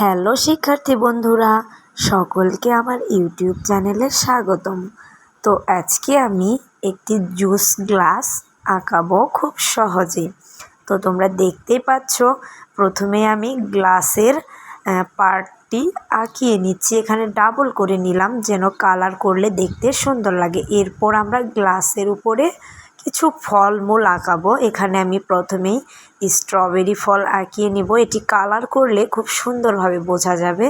Hello শিক্ষার্থী বন্ধুরা, সকলকে আমার ইউটিউব চ্যানেলে স্বাগতম। তো আজকে আমি একটি জুস গ্লাস আঁকাবো খুব সহজে। তো তোমরা দেখতেই পাচ্ছ, প্রথমে আমি গ্লাসের পার্টটি আঁকিয়ে নিচ্ছি। এখানে ডাবল করে নিলাম, যেন কালার করলে দেখতে সুন্দর লাগে। এরপর আমরা গ্লাসের উপরে কিছু ফলমূল আঁকাবো। এখানে আমি প্রথমেই স্ট্রবেরি ফল আঁকিয়ে নিব। এটি কালার করলে খুব সুন্দরভাবে বোঝা যাবে।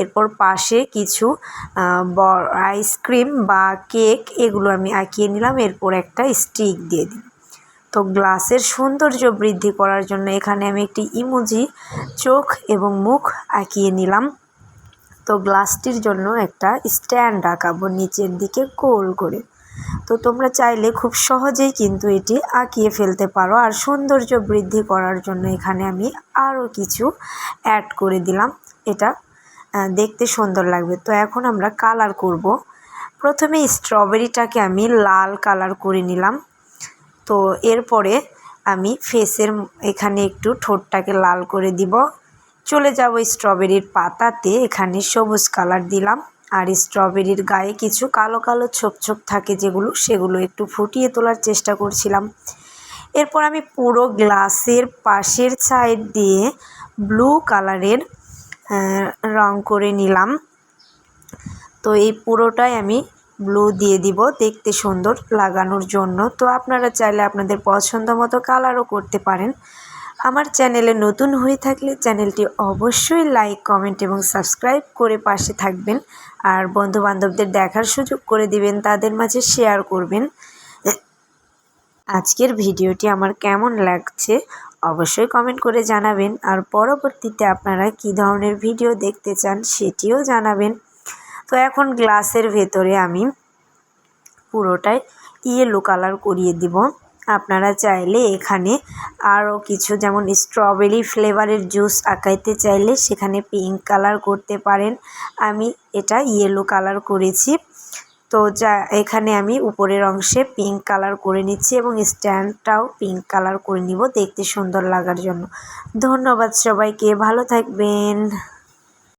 এরপর পাশে কিছু আইসক্রিম বা কেক এগুলো আমি আঁকিয়ে নিলাম। এরপর একটা স্টিক দিয়ে দিই তো গ্লাসের সৌন্দর্য বৃদ্ধি করার জন্য এখানে আমি একটি ইমোজি চোখ এবং মুখ আঁকিয়ে নিলাম। তো গ্লাসটির জন্য একটা স্ট্যান্ড আঁকাবো নিচের দিকে গোল করে। তো তোমরা চাইলে খুব সহজেই কিন্তু এটি আঁকিয়ে ফেলতে পারো। আর সৌন্দর্য বৃদ্ধি করার জন্য এখানে আমি আরও কিছু অ্যাড করে দিলাম। এটা দেখতে সুন্দর লাগবে। তো এখন আমরা কালার করব। প্রথমে স্ট্রবেরিটাকে আমি লাল কালার করে নিলাম। তো এরপরে আমি ফেসের এখানে একটু ঠোঁটটাকে লাল করে দিব। চলে যাব স্ট্রবেরির পাতাতে। এখানে সবুজ কালার দিলাম। আর স্ট্রবেরির গায়ে কিছু কালো কালো ছোপ ছোপ থাকে যেগুলো, সেগুলো একটু ফুটিয়ে তোলার চেষ্টা করছিলাম। এরপর আমি পুরো গ্লাসের পাশের সাইড দিয়ে ব্লু কালারের রং করে নিলাম। তো এই পুরোটাই আমি ব্লু দিয়ে দিব দেখতে সুন্দর লাগানোর জন্য। তো আপনারা চাইলে আপনাদের পছন্দ মতো কালারও করতে পারেন। আমার চ্যানেলে নতুন হয়ে থাকলে চ্যানেলটি অবশ্যই লাইক, কমেন্ট এবং সাবস্ক্রাইব করে পাশে থাকবেন। আর বন্ধু বান্ধবদের দেখার সুযোগ করে দিবেন, তাদের মাঝে শেয়ার করবেন। আজকের ভিডিওটি আমার কেমন লাগছে অবশ্যই কমেন্ট করে জানাবেন। আর পরবর্তীতে আপনারা কি ধরনের ভিডিও দেখতে চান সেটিও জানাবেন। তো এখন গ্লাসের ভেতরে আমি পুরোটাই ইয়েলো কালার করিয়ে দিব। আপনারা চাইলে এখানে আরও কিছু, যেমন স্ট্রবেরি ফ্লেভারের জুস আঁকাইতে চাইলে সেখানে পিঙ্ক কালার করতে পারেন। আমি এটা ইয়েলো কালার করেছি। তো যা, এখানে আমি উপরের অংশে পিঙ্ক কালার করে নিচ্ছি এবং স্ট্যান্ডটাও পিঙ্ক কালার করে নিব দেখতে সুন্দর লাগার জন্য। ধন্যবাদ সবাইকে, ভালো থাকবেন।